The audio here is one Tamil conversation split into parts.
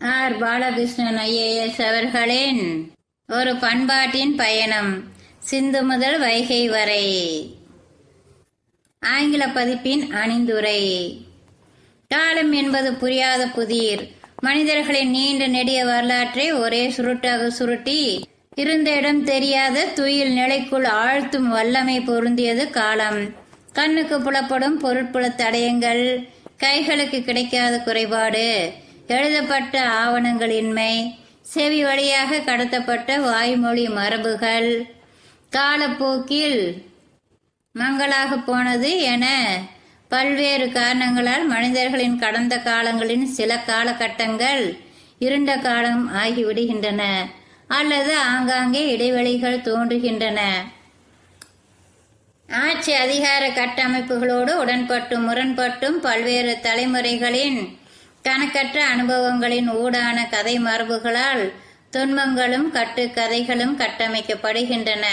ஆர். பாலகிருஷ்ணன் ஐஏஎஸ் அவர்களின் ஒரு பண்பாட்டின் பயணம் சிந்து முதல் வைகை வரை. ஆங்கில பதிப்பின் அணிந்துரை. காலம் என்பது புரியாத புதிர். மனிதர்களின் நீண்ட நெடிய வரலாற்றை ஒரே சுருட்டாக சுருட்டி இருந்த இடம் தெரியாத துயில் நிலைக்குள் ஆழ்த்தும் வல்லமை பொருந்தியது காலம். கண்ணுக்கு புலப்படும் பொருட்புல தடயங்கள் கைகளுக்கு கிடைக்காத குறைபாடு. எழுதப்பட்ட ஆவணங்களின்மை செவி வழியாக கடத்தப்பட்ட வாய்மொழி மரபுகள். காலப்போக்கில் மங்களாக போனது என பல்வேறு காரணங்களால் மனிதர்களின் கடந்த காலங்களின் சில காலகட்டங்கள் இருண்ட காலம் ஆகிவிடுகின்றன அல்லது ஆங்காங்கே இடைவெளிகள் தோன்றுகின்றன. ஆட்சி அதிகார கட்டமைப்புகளோடு உடன்பட்டும் முரண்பட்டும் பல்வேறு தலைமுறைகளின் கணக்கற்ற அனுபவங்களின் ஊடான கதை மரபுகளால் துன்பங்களும் கட்டுக்கதைகளும் கட்டமைக்கப்படுகின்றன.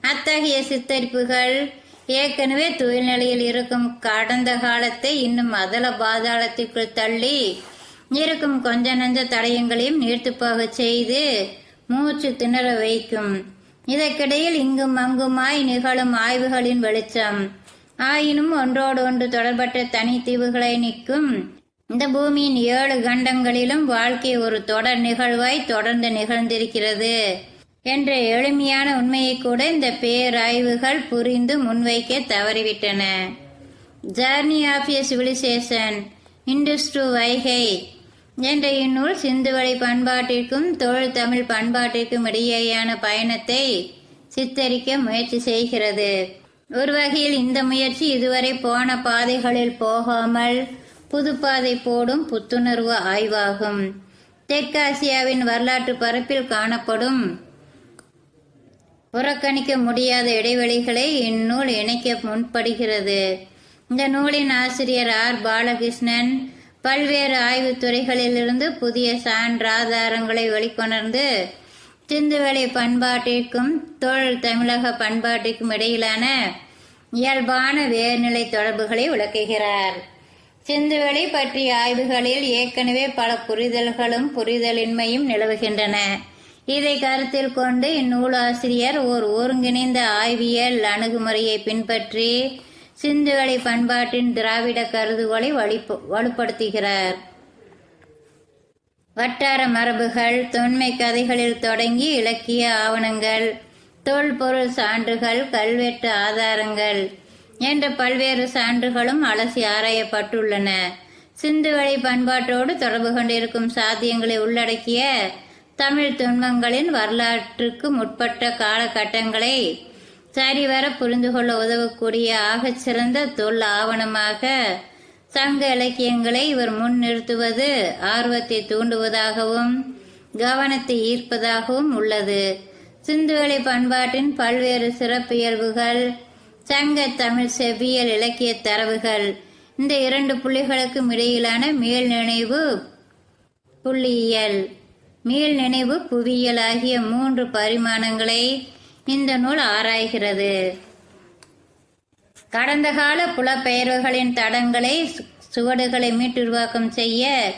அத்தகைய சித்தரிப்புகள் ஏற்கனவே துயில்நிலையில் இருக்கும் கடந்த காலத்தை இன்னும் அதல பாதாளத்திற்குள் தள்ளி இருக்கும் கொஞ்ச நஞ்ச தடயங்களையும் நீர்த்துப்பாக செய்து மூச்சு திணற வைக்கும். இதற்கிடையில் இங்கும் அங்குமாய் நிகழும் ஆய்வுகளின் வெளிச்சம். ஆயினும் ஒன்றோடு ஒன்று தொடர்பற்ற தனித்தீவுகளை நிற்கும் இந்த பூமியின் ஏழு கண்டங்களிலும் வாழ்க்கை ஒரு தொடர் நிகழ்வாய் தொடர்ந்து நிகழ்ந்திருக்கிறது என்ற எளிமையான உண்மையை கூட இந்த பேராய்வுகள் புரிந்து முன்வைக்க தவறிவிட்டன. Journey of a civilization Indus to Vaigai என்ற இந்நூல் சிந்துவழி பண்பாட்டிற்கும் தொழில் தமிழ் பண்பாட்டிற்கும் இடையேயான பயணத்தை சித்தரிக்க முயற்சி செய்கிறது. ஒரு வகையில் இந்த முயற்சி இதுவரை போன பாதைகளில் போகாமல் புதுப்பாதை போடும் புத்துணர்வு ஆய்வாகும். தெற்காசியாவின் வரலாற்று பரப்பில் காணப்படும் புறக்கணிக்க முடியாத இடைவெளிகளை இந்நூல் இணைக்க முன்படுகிறது இந்த நூலின் ஆசிரியர் ஆர். பாலகிருஷ்ணன் பல்வேறு ஆய்வுத் துறைகளிலிருந்து புதிய சான்று ஆதாரங்களை வெளிக்கொணர்ந்து சிந்துவெளி பண்பாட்டிற்கும் தொழில் தமிழக பண்பாட்டிற்கும் இடையிலான இயல்பான வேர்நிலை தொடர்புகளை விளக்குகிறார். சிந்துவெளி பற்றிய ஆய்வுகளில் ஏற்கனவே பல புரிதல்களும் புரிதலின்மையும் நிலவுகின்றன. இதை கருத்தில் கொண்டு இந்நூலாசிரியர் ஓர் ஒருங்கிணைந்த ஆய்வியல் அணுகுமுறையை பின்பற்றி சிந்துவெளி பண்பாட்டின் திராவிட கருதுகோளை வலிப்பு வலுப்படுத்துகிறார். வட்டார மரபுகள் தொன்மை கதைகளில் தொடங்கி இலக்கிய ஆவணங்கள் தொல்பொருள் சான்றுகள் கல்வெட்டு ஆதாரங்கள் என்ற பல்வேறு சான்றுகளும் அலசி ஆராயப்பட்டுள்ளன. சிந்துவெளி பண்பாட்டோடு தொடர்பு கொண்டிருக்கும் சாத்தியங்களை உள்ளடக்கிய தமிழ் துன்பங்களின் வரலாற்றுக்கு முற்பட்ட காலகட்டங்களை சரிவர புரிந்து கொள்ள உதவக்கூடிய ஆகச் சிறந்த தொல் ஆவணமாக சங்க இலக்கியங்களை இவர் முன் நிறுத்துவது ஆர்வத்தை தூண்டுவதாகவும் கவனத்தை ஈர்ப்பதாகவும் உள்ளது. சிந்துவெளி பண்பாட்டின் பல்வேறு சிறப்பியல்புகள் சங்க தமிழ் செவ்வியல் இலக்கிய தரவுகள். இந்த இரண்டு புள்ளிகளுக்கும் இடையிலான மேல் நினைவு புள்ளியியல். மீள் நினைவு புவியியல் ஆகிய மூன்று பரிமாணங்களை இந்த நூல் ஆராய்கிறது. கடந்த கால புலப்பெயர்வுகளின் தடங்களை சுவடுகளை மீட்டுருவாக்கம் செய்ய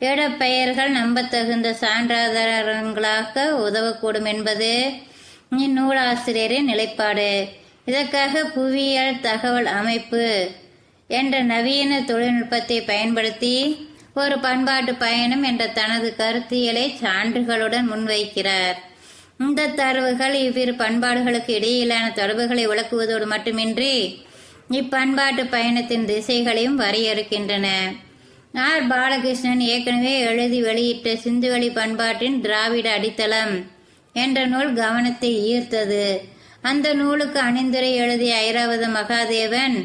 இடப்பெயர்கள் நம்பத்தகுந்த சான்றாதாரங்களாக உதவக்கூடும் என்பது இந்நூலாசிரியரின் நிலைப்பாடு. இதற்காக புவியியல் தகவல் அமைப்பு என்ற நவீன தொழில்நுட்பத்தை பயன்படுத்தி ஒரு பண்பாட்டு பயணம் என்ற தனது கருத்தியலை சான்றுகளுடன் முன்வைக்கிறார். இந்த தரவுகள் இவ்விரு பண்பாடுகளுக்கு இடையிலான தொடர்புகளை விளக்குவதோடு மட்டுமின்றி இப்பண்பாட்டு பயணத்தின் திசைகளையும் வரையறுக்கின்றன. ஆர். பாலகிருஷ்ணன் ஏற்கனவே எழுதி வெளியிட்ட சிந்துவெளி பண்பாட்டின் திராவிட அடித்தளம் என்ற நூல் கவனத்தை ஈர்த்தது. அந்த நூலுக்கு அணிந்துரை எழுதிய ஐராவத மகாதேவன்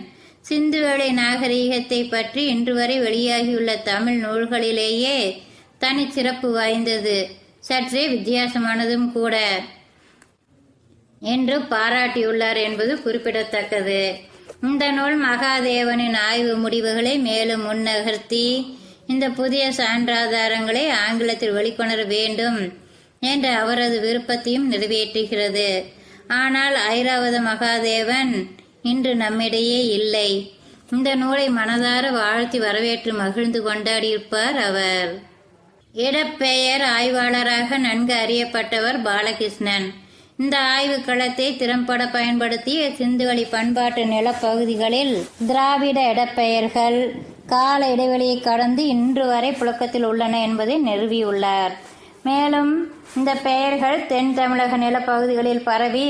சிந்துவெளி நாகரீகத்தை பற்றி இன்று வரை வெளியாகியுள்ள தமிழ் நூல்களிலேயே தனிச்சிறப்பு வாய்ந்தது. சற்றே வித்தியாசமானதும் கூட. என்று பாராட்டியுள்ளார் என்பது குறிப்பிடத்தக்கது. இந்த நூல் மகாதேவனின் ஆய்வு முடிவுகளை மேலும் முன்னகர்த்தி இந்த புதிய சான்றாதாரங்களை ஆங்கிலத்தில் வெளிக்கொணர வேண்டும் என்ற அவரது விருப்பத்தையும் நிறைவேற்றுகிறது. ஆனால் ஐராவத மகாதேவன் இன்று நம்மிடையே இல்லை. இந்த நூலை மனதார வாழ்த்தி வரவேற்று மகிழ்ந்து கொண்டாடியிருப்பார் அவர். இடப்பெயர் ஆய்வாளராக நன்கு அறியப்பட்டவர் பாலகிருஷ்ணன். இந்த ஆய்வு களத்தை திறம்பட பயன்படுத்திய சிந்துவெளி பண்பாட்டு நிலப்பகுதிகளில் திராவிட இடப்பெயர்கள் கால இடைவெளியை கடந்து இன்று வரை புழக்கத்தில் உள்ளன என்பதை நிறுவியுள்ளார். மேலும் இந்த பெயர்கள் தென் தமிழக நிலப்பகுதிகளில் பரவி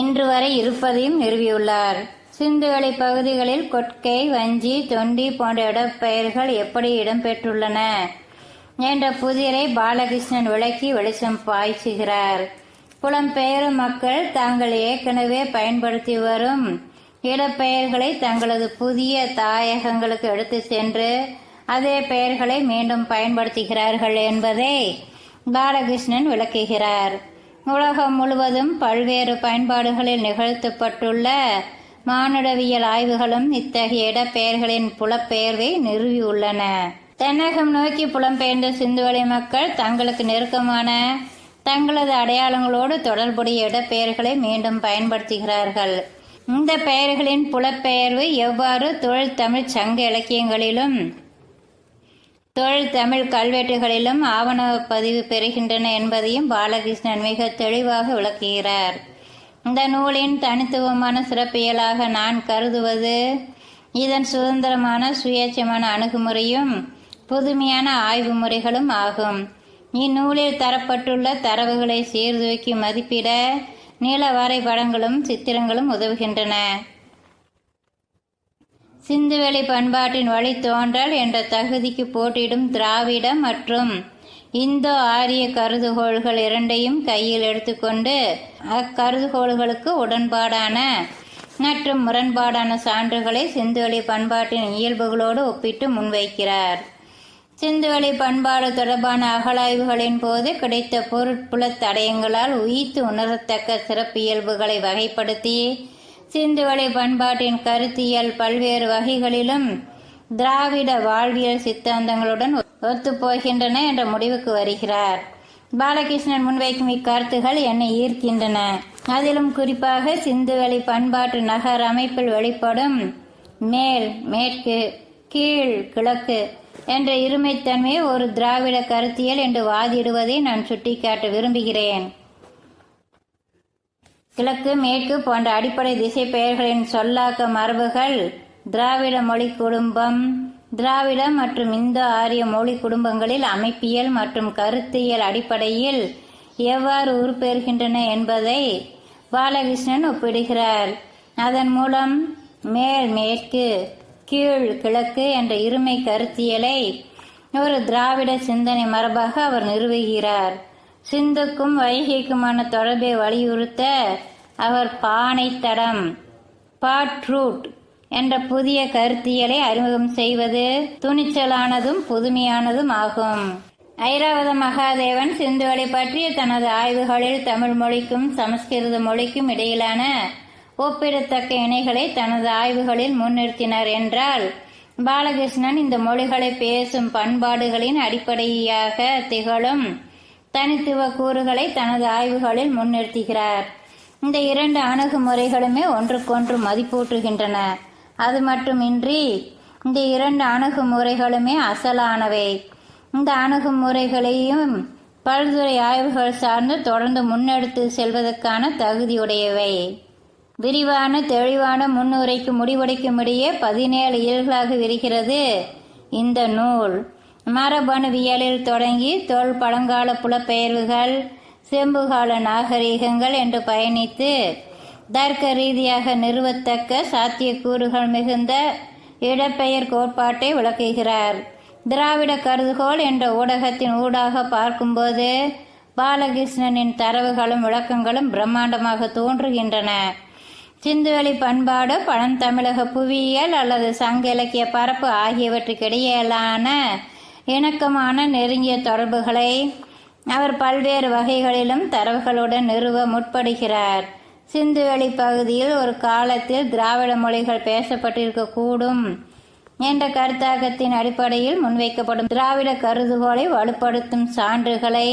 இன்று வரை இருப்பதையும் நிறுவியுள்ளார். சிந்துவெளி பகுதிகளில் கொட்கை வஞ்சி தொண்டி போன்ற இடப்பெயர்கள் எப்படி இடம்பெற்றுள்ளன? என்ற புதிரை பாலகிருஷ்ணன் விளக்கி வெளிச்சம் பாய்ச்சுகிறார். புலம்பெயரும் மக்கள் தாங்கள் ஏற்கனவே பயன்படுத்தி வரும் இடப்பெயர்களை தங்களது புதிய தாயகங்களுக்கு எடுத்து சென்று அதே பெயர்களை மீண்டும் பயன்படுத்துகிறார்கள் என்பதை பாலகிருஷ்ணன் விளக்குகிறார். உலகம் முழுவதும் பல்வேறு பயன்பாடுகளில் நிகழ்த்தப்பட்டுள்ள மானுடவியல் ஆய்வுகளும் இத்தகைய இடப்பெயர்களின் புலப்பெயர்வை நிறுவியுள்ளன. தென்னகம் நோக்கி புலம்பெயர்ந்த சிந்துவெளி மக்கள் தங்களுக்கு நெருக்கமான தங்களது அடையாளங்களோடு தொடர்புடைய இடப்பெயர்களை மீண்டும் பயன்படுத்துகிறார்கள். இந்த பெயர்களின் புலப்பெயர்வு எவ்வாறு தொழில் தமிழ் சங்க இலக்கியங்களிலும் தொழில் தமிழ் கல்வெட்டுகளிலும் ஆவண பதிவு பெறுகின்றன என்பதையும் பாலகிருஷ்ணன் மிக தெளிவாக விளக்குகிறார். இந்த நூலின் தனித்துவமான சிறப்பியலாக நான் கருதுவது இதன் சுதந்திரமான சுயேட்சமான அணுகுமுறையும் புதுமையான ஆய்வு முறைகளும் ஆகும். இந்நூலில் தரப்பட்டுள்ள தரவுகளை சீர்தூக்கி மதிப்பிட நீள வரைபடங்களும் சித்திரங்களும் உதவுகின்றன. சிந்துவெளி பண்பாட்டின் வழித்தோன்றல் என்ற தகுதிக்கு போட்டியிடும் திராவிட மற்றும் இந்தோ ஆரிய கருதுகோள்கள் இரண்டையும் கையில் எடுத்துக்கொண்டு அக்கருதுகோள்களுக்கு உடன்பாடான மற்றும் முரண்பாடான சான்றுகளை சிந்துவெளி பண்பாட்டின் இயல்புகளோடு ஒப்பிட்டு முன்வைக்கிறார். சிந்துவெளி பண்பாடு தொடர்பான அகழாய்வுகளின் போது கிடைத்த பொருட்புல தடயங்களால் உயித்து உணரத்தக்க சிறப்பியல்புகளை வகைப்படுத்தி சிந்துவெளி பண்பாட்டின் கருத்தியல் பல்வேறு வகைகளிலும் திராவிட வாழ்வியல் சித்தாந்தங்களுடன் ஒத்துப்போகின்றன என்ற முடிவுக்கு வருகிறார். பாலகிருஷ்ணன் முன்வைக்கும் இக்கருத்துகள் என்னை ஈர்க்கின்றன. அதிலும் குறிப்பாக சிந்துவெளி பண்பாட்டு நகர் அமைப்பில் வெளிப்படும் மேல் மேற்கு கீழ் கிழக்கு என்ற இருமைத்தன்மையை ஒரு திராவிட கருத்தியல் என்று வாதிடுவதை நான் சுட்டிக்காட்ட விரும்புகிறேன். கிழக்கு மேற்கு போன்ற அடிப்படை திசை பெயர்களின் சொல்லாக்க மரபுகள் திராவிட மொழி குடும்பம். திராவிட மற்றும் இந்தோ ஆரிய மொழி குடும்பங்களில் அமைப்பியல் மற்றும் கருத்தியல் அடிப்படையில் எவ்வாறு உருப்பெறுகின்றன என்பதை பாலகிருஷ்ணன் ஒப்பிடுகிறார். அதன் மூலம் மேல் மேற்கு கீழ் கிழக்கு என்ற இருமை கருத்தியலை ஒரு திராவிட சிந்தனை மரபாக அவர் நிறுவுகிறார். சிந்துக்கும் வைகைக்குமான தொடர்பை வலியுறுத்த அவர் பானை தடம் பாட்ரூட் என்ற புதிய கருத்தியலை அறிமுகம் செய்வது துணிச்சலானதும் புதுமையானதும் ஆகும். ஐராவத மகாதேவன் சிந்துவளை பற்றிய தனது ஆய்வுகளில் தமிழ் மொழிக்கும் சமஸ்கிருத மொழிக்கும் இடையிலான ஒப்பிடத்தக்க இணைகளை தனது ஆய்வுகளில் முன்னிறுத்தினார் என்றால் பாலகிருஷ்ணன் இந்த மொழிகளை பேசும் பண்பாடுகளின் அடிப்படையாக திகழும். தனித்துவ கூறுகளை தனது ஆய்வுகளில் முன்னிறுத்துகிறார். இந்த இரண்டு அணுகுமுறைகளுமே ஒன்றுக்கொன்று மதிப்பூட்டுகின்றன. அது மட்டுமின்றி இந்த இரண்டு அணுகுமுறைகளுமே அசலானவை. இந்த அணுகுமுறைகளையும் பல்துறை ஆய்வுகள் சார்ந்து தொடர்ந்து முன்னெடுத்து செல்வதற்கான தகுதியுடையவை. விரிவான தெளிவான முன்னுரைக்கு முடிவடைக்கும் இடையே பதினேழு இயல்களாக விரிகிறது இந்த நூல். மரபணுவியலில் தொடங்கி தொல் பழங்கால புலப்பெயர்வுகள் செம்புகால நாகரீகங்கள் என்று பயணித்து தர்க்க ரீதியாக நிறுவத்தக்க சாத்தியக்கூறுகள் மிகுந்த இடப்பெயர் கோட்பாட்டை விளக்குகிறார். திராவிட கருதுகோள் என்ற ஊடகத்தின் ஊடாக பார்க்கும்போது பாலகிருஷ்ணனின் தரவுகளும் விளக்கங்களும் பிரம்மாண்டமாக தோன்றுகின்றன. சிந்துவெளி பண்பாடு பழந்தமிழக புவியியல் அல்லது சங்க இலக்கிய பரப்பு ஆகியவற்றுக்கிடையிலான இணக்கமான நெருங்கிய தொடர்புகளை அவர் பல்வேறு வகைகளிலும் தரவுகளுடன் நிறுவ முற்படுகிறார். சிந்துவெளி பகுதியில் ஒரு காலத்தில் திராவிட மொழிகள் பேசப்பட்டிருக்கக்கூடும் என்ற கருத்தாக்கத்தின் அடிப்படையில் முன்வைக்கப்படும் திராவிட கருதுகோளை வலுப்படுத்தும் சான்றுகளை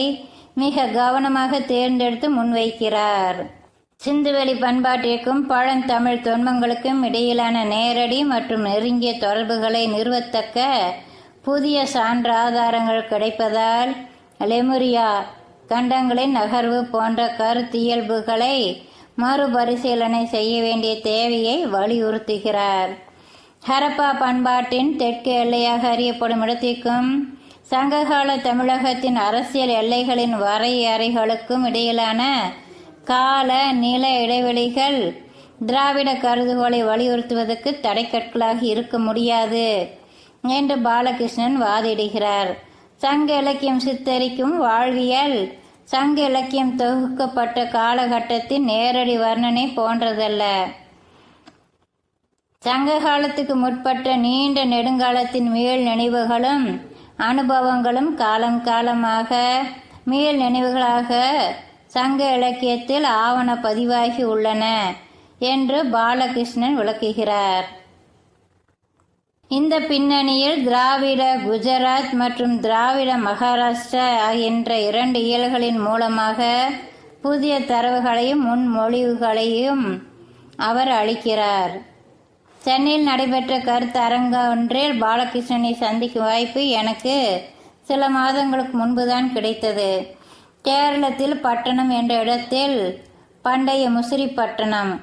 மிக கவனமாக தேர்ந்தெடுத்து முன்வைக்கிறார். சிந்துவெளி பண்பாட்டிற்கும் பழந்தமிழ் தொன்மங்களுக்கும் இடையிலான நேரடி மற்றும் நெருங்கிய தொடர்புகளை நிறுவத்தக்க புதிய சான்று ஆதாரங்கள் கிடைப்பதால் லெமுரியா கண்டங்களின் நகர்வு போன்ற கருத்தியல்புகளை மறுபரிசீலனை செய்ய வேண்டிய தேவையை வலியுறுத்துகிறார். ஹரப்பா பண்பாட்டின் தெற்கு எல்லையாக அறியப்படும் இடத்திற்கும் சங்ககால தமிழகத்தின் அரசியல் எல்லைகளின் வரையறைகளுக்கும் இடையிலான கால நில இடைவெளிகள் திராவிட கருதுகோளை வலியுறுத்துவதற்கு தடைக்கற்களாக இருக்க முடியாது. என்று பாலகிருஷ்ணன் வாதிடுகிறார். சங்க இலக்கியம் சித்தரிக்கும் வாழ்வியல். சங்க இலக்கியம் தொகுக்கப்பட்ட காலகட்டத்தின் நேரடி வர்ணனை போன்றதல்ல. சங்க காலத்துக்கு முற்பட்ட நீண்ட நெடுங்காலத்தின் மீள் நினைவுகளும் அனுபவங்களும் காலம் காலமாக மீள் நினைவுகளாக சங்க இலக்கியத்தில் ஆவண பதிவாகி உள்ளன என்று பாலகிருஷ்ணன் விளக்குகிறார். இந்த பின்னணியில் திராவிட குஜராத் மற்றும் திராவிட மகாராஷ்டிரா என்ற இரண்டு இயல்களின் மூலமாக புதிய தரவுகளையும் முன்மொழிவுகளையும் அவர் அளிக்கிறார். சென்னையில் நடைபெற்ற கருத்து அரங்க ஒன்றில் பாலகிருஷ்ணனை சந்திக்கும் வாய்ப்பு எனக்கு சில மாதங்களுக்கு முன்புதான் கிடைத்தது. கேரளத்தில் பட்டணம் என்ற இடத்தில் பண்டைய முசிறி பட்டணம்.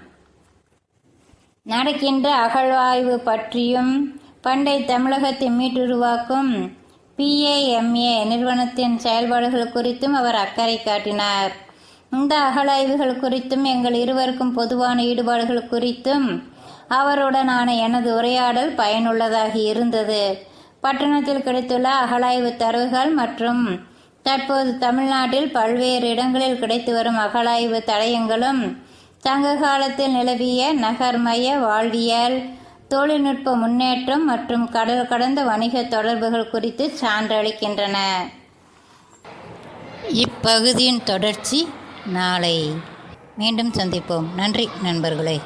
நடக்கின்ற அகழ்வாய்வு பற்றியும் பண்டை தமிழகத்தை மீட்டுருவாக்கும் பிஏஎம்ஏ நிறுவனத்தின் செயல்பாடுகள் குறித்தும் அவர் அக்கறை காட்டினார். இந்த அகழாய்வுகள் குறித்தும் எங்கள் இருவருக்கும் பொதுவான ஈடுபாடுகள் குறித்தும் அவருடனான எனது உரையாடல் பயனுள்ளதாக இருந்தது. பட்டணத்தில் கிடைத்துள்ள அகழாய்வு தரவுகள் மற்றும் தற்போது தமிழ்நாட்டில் பல்வேறு இடங்களில் கிடைத்து வரும் அகழாய்வு தடயங்களும் சங்க காலத்தில் நிலவிய நகர்மய வாழ்வியல் தொழில்நுட்ப முன்னேற்றம் மற்றும் கடல் கடந்த வணிக தொடர்புகள் குறித்து சான்றளிக்கின்றன. இப்பகுதியின் தொடர்ச்சி நாளை மீண்டும் சந்திப்போம். நன்றி நண்பர்களே.